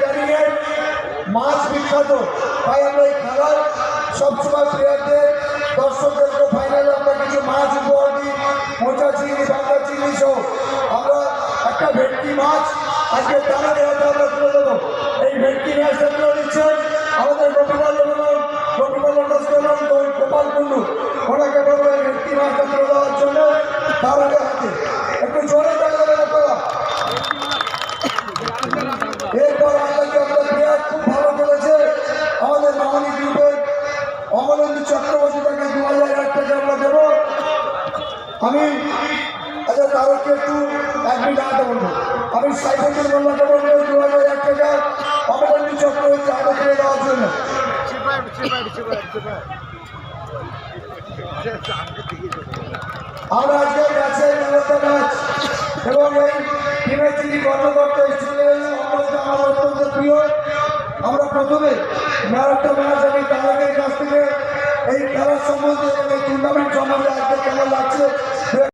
Cabinet মাছ বিখ্যাত। তাই আমরা এই খেলার সবসময় প্লেয়ারদের, দর্শকদের ফাইনালে আমরা কিছু মাছ, উপহার দিই, মোচা চিংড়ি বাংলা চিংড়ি সহ। আমরা একটা ভেটকি মাছ আজকে তারা দেওয়াতে আমরা তুলে দেবো। এই ভেটকি মাছটা তুলে দিচ্ছেন আমাদের গোপীপাল লবণ গোপীপাল লটস গোপাল কুণ্ডু, ওনাকে বলব এই ভেটকি মাছটা তুলে দেওয়ার জন্য। তার আগে অমরেন্দ্র চক্রবর্তী তাকে দু হাজার এক টাকা আমরা দেবো। আমি আচ্ছা তারকে একটু এক মিনিট দাঁড়াতে বলব আমি সাইফুদ্দিন মোল্লাকে বলব দু হাজার এক টাকা অমরেন্দ্র চক্রবর্তী আগে করে দেওয়ার জন্য। আমরা আজকে ম্যাচের ব্যবস্থা ম্যাচ এবং এই টিমের যিনি কর্মকর্তা আমার অত্যন্ত প্রিয়। আমরা প্রথমে ম্যাচ আমি কাছ থেকে এই খেলার সম্বন্ধে টুর্নামেন্ট সম্বন্ধে আজকে কেমন লাগছে?